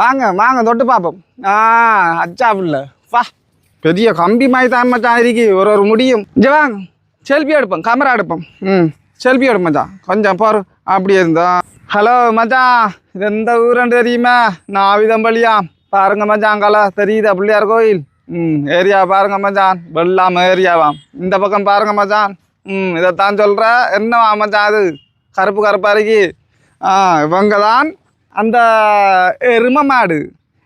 வாங்க வாங்க தொட்டு பார்ப்போம். ஆ அச்சா புள்ள. வா. பெரிய கம்பி மாதிரி தான் மச்சான் இருக்கு. ஒரு ஒரு முடியும். இங்கே வாங்க. செல்ஃபி எடுப்போம் கேமரா எடுப்போம். ம் செல்ஃபி எடுப்போம் மச்சான். கொஞ்சம் பாரு அப்படி இருந்தோம் ஹலோ மச்சான். இது எந்த ஊருன்னு தெரியுமா? நான் நாவிதம்பள்ளியா? பாருங்க மச்சான் கலா தெரியுதா பிள்ளையார் கோயில்? ம் ஏரியா பாருங்க மச்சான். வெள்ளாம ஏரியாவாம் இந்த பக்கம் பாருங்க மச்சான். ம் இதைத்தான் சொல்கிற என்னவா மச்சான் அது? கருப்பு கருப்பாக இருக்கு. ஆ இவங்க தான் அந்த எரும மாடு.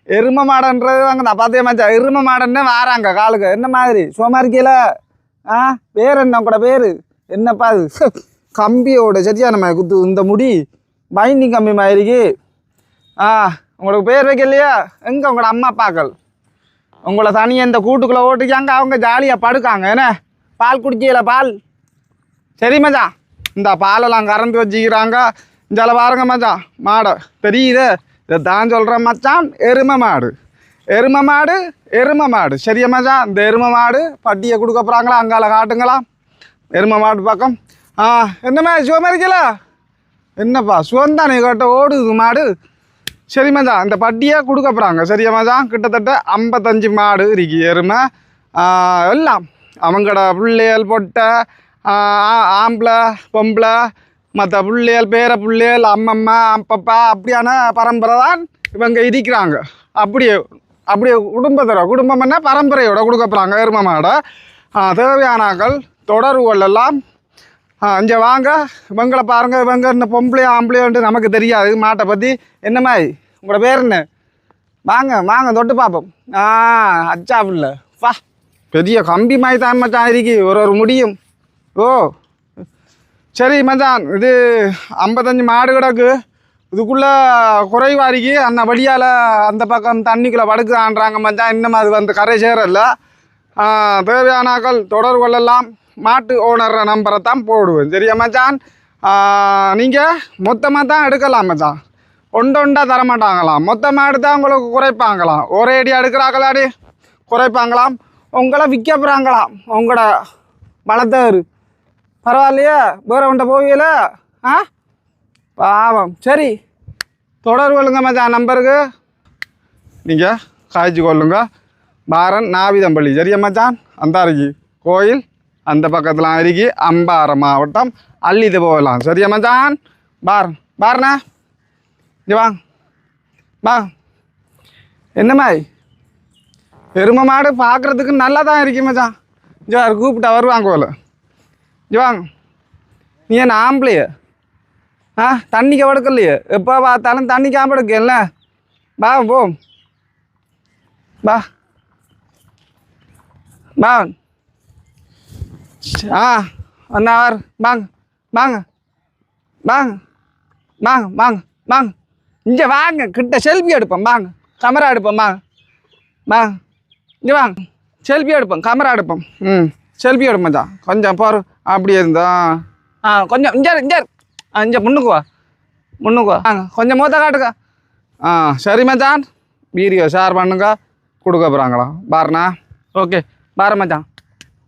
எரும மாடுன்றது அங்கே நான் பார்த்தே மச்சான் எரும மாடன்னே வாராங்க காலுக்கு. என்ன மாதிரி? சும்மா இருக்கீல ஆ? பேர் என்ன கூட பேர்? என்னப்பா அது கம்பியோட சரியான மாதிரி குத்து இந்த முடி? பைண்டிங் கம்பி மாதிரிக்கு ஆ உங்களுக்கு பேர் வைக்கலையா? எங்கே உங்களோட அம்மா அப்பாக்கள்? உங்களை தனியாக இந்த கூட்டுக்குள்ளே ஓட்டுக்காங்க அவங்க ஜாலியாக படுக்காங்க. என்ன? பால் குடிக்கல பால்? சரி மச்சான் இந்த பாலெல்லாம் கறந்து வச்சுக்கிறாங்க. இதில் பாருங்க மச்சான். மாடை. தெரியுது? இதை தான் சொல்கிறேன் மச்சான். எருமை மாடு. எருமை மாடு எருமை மாடு. சரியா மச்சான்? இந்த எருமை மாடு பட்டியை கொடுக்க போகிறாங்களா அங்கால காட்டுங்களா? எருமை மாடு பக்கம். ஆ என்னம்மா சுகமாக இருக்கல? என்னப்பா சுகந்தானே கேட்ட ஓடுது மாடு. சரி மச்சான் இந்த பட்டியை கொடுக்க போகிறாங்க சரியா மச்சான்? கிட்டத்தட்ட ஐம்பத்தஞ்சு மாடு இருக்கு எருமை. எல்லாம். அவங்களோட பிள்ளைகள் பொட்டை ஆம்பளை பொம்பளை மற்ற பிள்ளைகள் பேர பிள்ளைகள் அம்மம்மா அப்பப்பா அப்படியான பரம்பரை தான் இவங்க இருக்கிறாங்க அப்படியே அப்படியே குடும்பத்தோட குடும்பம்னா பரம்பரையோட கொடுக்க போகிறாங்க எருமை தேவையானாக்கள் தொடர்புகள் எல்லாம் இங்கே வாங்க. இவங்களை பாருங்க இவங்க இந்த பொம்பளையோ ஆம்பளையோன்ட்டு நமக்கு தெரியாது. மாட்டை பற்றி என்ன மாதிரி? உங்களோட பேர் என்ன? வாங்க வாங்க தொட்டு பார்ப்போம். ஆ அச்சா பிள்ளை. வா. பெரிய கம்பி மாதிரி தான் மச்சான் இருக்கு. ஒரு ஒரு முடியும். ஓ. சரி மச்சான் இது ஐம்பத்தஞ்சு மாடு கிடக்கு. இதுக்குள்ளே குறைவாரிக்கு அந்த வழியால் அந்த பக்கம் தண்ணிக்குள்ளே படுக்குதான்றாங்க மச்சான். இன்னும் அது வந்து கரை சேரல. தேவையானாக்கள் தொடர் கொள்ளலாம். மாட்டு ஓனர் நம்பரை தான் போடுவேன். சரியா மச்சான்? நீங்கள் மொத்தமாக தான் எடுக்கலாம் மச்சான். ஒன்று ஒன்றா தர மாட்டாங்களாம் மொத்தமாக எடுத்தால் உங்களுக்கு குறைப்பாங்களாம். ஒரே அடி எடுக்கிறாங்களாடி குறைப்பாங்களாம். உங்களை விற்க போகிறாங்களாம் உங்களோட வளர்த்தவர். பரவாயில்லையே வேற போவீங்கள? ஆ? பாவம். சரி தொடர்பு கொள்ளுங்க மச்சான் நம்பருக்கு. நீங்கள் காய்ச்சி கொள்ளுங்க. பாரன் நாவிதம்பள்ளி சரியா மச்சான்? அந்தாரிக்கு கோயில் அந்த பக்கத்தில் அருகி அம்பாறை மாவட்டம் அள்ளிது போகலாம் சரியா மச்சான்? பார் பாருண்ணா இங்கே வாங்க வா. என்னம்மாய் மாதிரி எருமை மாடு பார்க்குறதுக்கு நல்லா தான் இருக்கு மச்சான். இங்கே கூப்பிட்டா வருவாங்க போல. ஜுவாங் வாங்க நீ என்ன ஆம்பளைய? ஆ தண்ணி கவடுக்கலையே? எப்போ பார்த்தாலும் தண்ணி காம்படுக்கல வா போ. வா. வா. ஆ ஒன் ஹவர் வாங்க வாங்க. வாங்க வாங்க வாங்க வாங்க. இங்கே வாங்க கிட்ட செல்ஃபி எடுப்போம் வாங்க. கமரா எடுப்போம் வாங்க. வாங்க இங்கே வாங்க. செல்ஃபி எடுப்போம் கமரா எடுப்போம். ம் செல்ஃபி எடுப்போம் தான் கொஞ்சம் போகிற அப்படி இருந்தா? ஆ கொஞ்சம் இங்கே இங்கே. ஆ இங்கே முன்னுக்கு வா. முன்னுக்கு வா. கொஞ்சம் மூத்த காட்டுங்க ஆ சரி மச்சான். வீடியோ ஷேர் பண்ணுங்க. கொடுக்க போகிறாங்களா பாருண்ணா. ஓகே பாரு மச்சான்.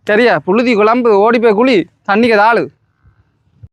சரியா? புழுதி குழம்பு ஓடி போய் குழி தண்ணிக்கு ஆளு